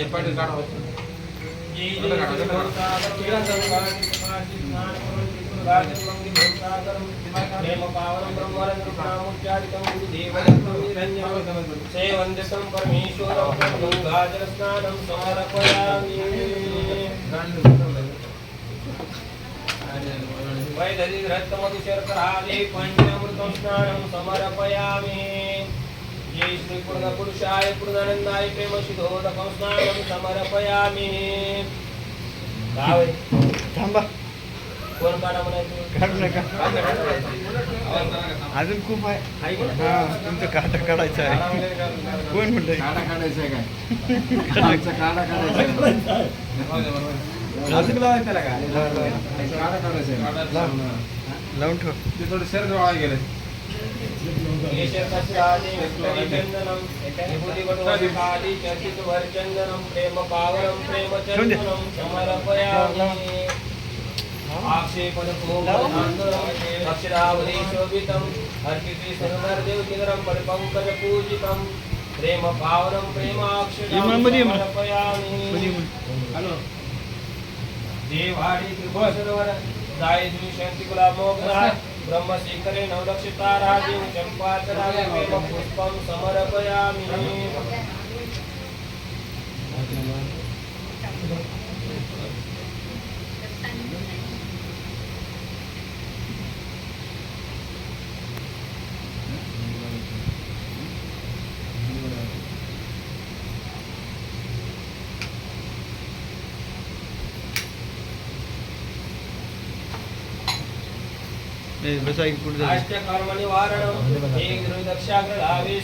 ఏర్పాటు కాడ వచ్చింది సేవందసం పరమేశ్వరం గంగాజల స్నానం సమర్పయామి వైదరి రక్తమధు శర్కరాది పంచామృతం స్నానం సమర్పయామి. श्री पूर्णपुरुषाय पूर्णानंदाय प्रेमशिधोदकं स्नानं समर्पयामि. काय थांबा. कोण काढा म्हणायचं काढू नका. अजून खूप आहे. हा तुमचं काटा काढायचं आहे. कोण म्हणतंय? काढा काढायचा आहे काय? आमचा काढा काढायचा आहे. अजून काढा काढायचा आहे. लावून ठेव. ते थोडं शरीर वाया गेलं కేశకష్టాదినందనం విభూతివటాది చర్చితవర్చందనం ప్రేమ పావనం ప్రేమ చందనం సమర్పయామి అక్షేపణకోక్షరావధీశోభితం హర్షితి సర్వర్దేవతిగరం పరిపంకజ పూజితం దేవాడి శాంతి కులామోగ్రహ બ્રહ્મ શિખરે નવલક્ષિતારાજ્યું ચંપાચરાવે મેમ પુષ્પમ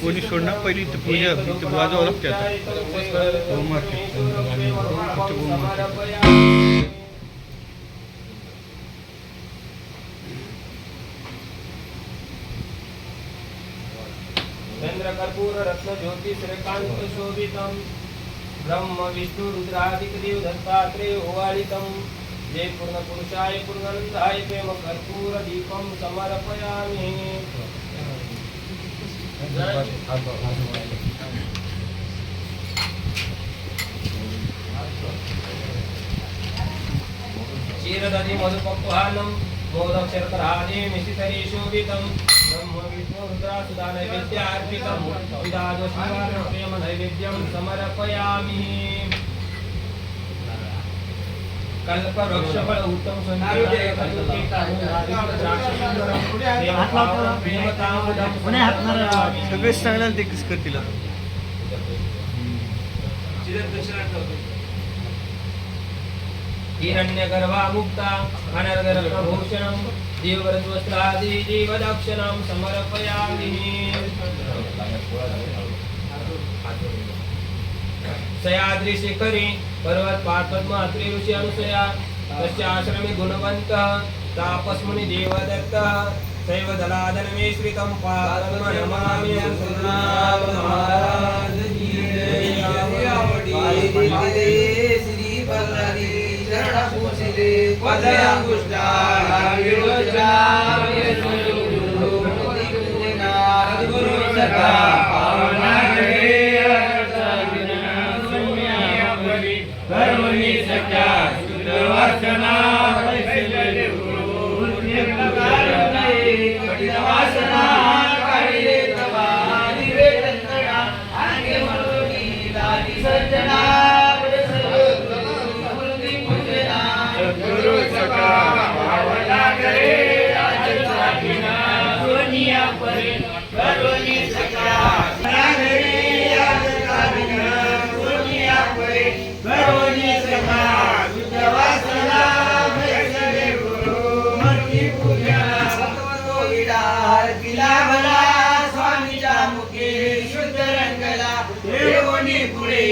कोणी सोडणार पहिली इथं पूजा इथं वाजवावं लागते आता होमवर्क. इथं होमवर्क. चंद्रकर्पूर रत्न ज्योति श्रीकांत शोभितम ब्रह्म विष्णु रुद्रादिकदेव दत्तात्रेय ओवाळितम हे पूर्ण पुरुषाय पूर्णानंदाय प्रेम कर्पूर दीपम समर्पयामि. क्षीरदधि मधुपक्वानं मोदक्षरतरादि शर्करादि मिश्रितरी शोभितं ब्रह्म नैवेद्यार्पितं विदादो प्रेम नैवेद्यं समर्पयामि. कल्पवृक्षफल उत्तम सगळेच चांगला ते किस करतील आता. हिरण्यगर्भा मुक्ता अनर्गरत्नभूषणं जीवरद्वस्त्रादि जीवदक्षिणां समर्पयामि। सयाद्रिशिखरी पर्वत पार्वतमात्री ऋषि अनुसया तस्याश्रमे गुणवन्तः तापस्मुनि देवदत्तः सैव दलादन मे श्रितं पादं नमामि महाराज श्री बल्लरी चरणपूजिते पदयांगुष्ठा विरोचना गुरु सखा स्वामीच्या मुखे शुद्ध रंगला देवनी पुढे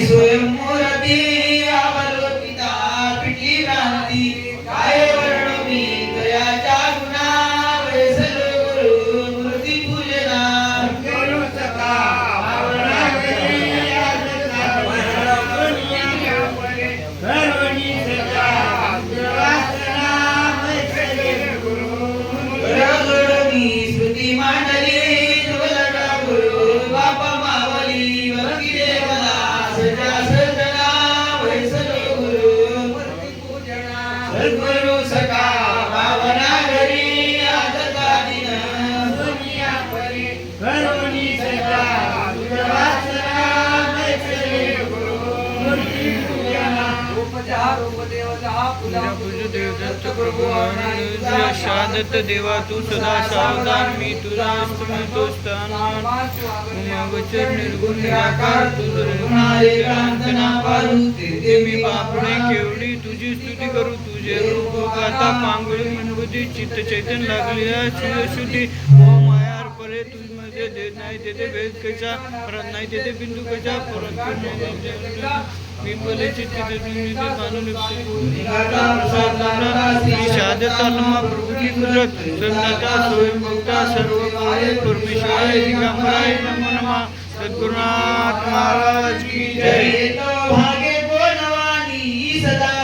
Jesus. देवदत्त प्रभू शादत देवा तू सदा सावधान मी तुझा स्मृतो निर्गुण निराकार ते मी पापणे केवढी तुझी स्तुती करू. तुझे रूप गाता पांगुळी मनवती चित्त चैतन लागली शुद्धी ओ देत नाही तेथे भेद कशा? परत नाही तेथे बिंदू कशा? परत बिंबले स्वयंभक्ता सर्व परमेश्वराय दिगंबराय नमो नमः. सद्गुरुनाथ महाराज की जय. जय तो नवानी सदा